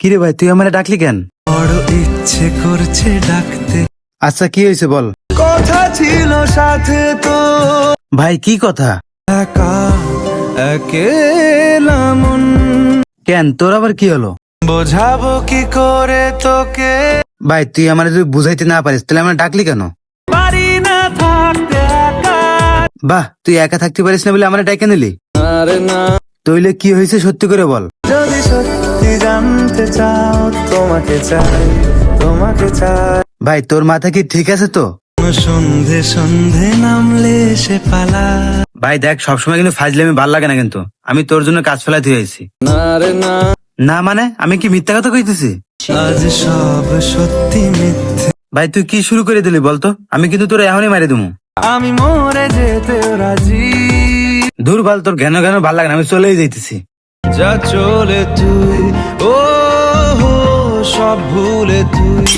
কিরে ভাই তুই আমার ডাকলি কেন? বড় ইচ্ছে করছে ডাকতে। আচ্ছা কি হয়েছে বল। কথা ছিল সাথে তো। ভাই কি কথা? একা একেলা মন। কেন তোর আবার কি হলো? বোঝাবো কি করে তোকে? ভাই তুই আমার যদি বুঝাইতে না পারিস তাহলে আমার ডাকলি কেন? পারি না থাকতে একা। বাহ তুই একা থাকতে পারিস না বলে আমার ডাকে নিলি? আরে না। তইলে কি হয়েছে সত্যি করে বল। যদি সত্যি জানতে চাও তোমাকে চাই তোমাকে চাই। ভাই তোর মাথা কি ঠিক আছে তো? সন্ধে সন্ধে নামলে সে পালা। ভাই দেখ সবসময় কিন্তু ফাজলামি ভালো লাগে না কিন্তু। আমি তোর জন্য কাজ ফেলাতে হয়েছি। না রে না। না মানে? আমি কি মিথ্যা কথা কইতেছি? আজ সব সত্যি মিথ্যে। ভাই তুই কি শুরু করে দিলি বলতো? আমি কিন্তু তোর এখনই মারি দেবো আমি মরে যেতে রাজি। দূর ভালো তোর ঘেন ঘেন ভালো লাগে না আমি চলেই যাইতেছি। যা চলে তুই ও সব ভুলে তুই।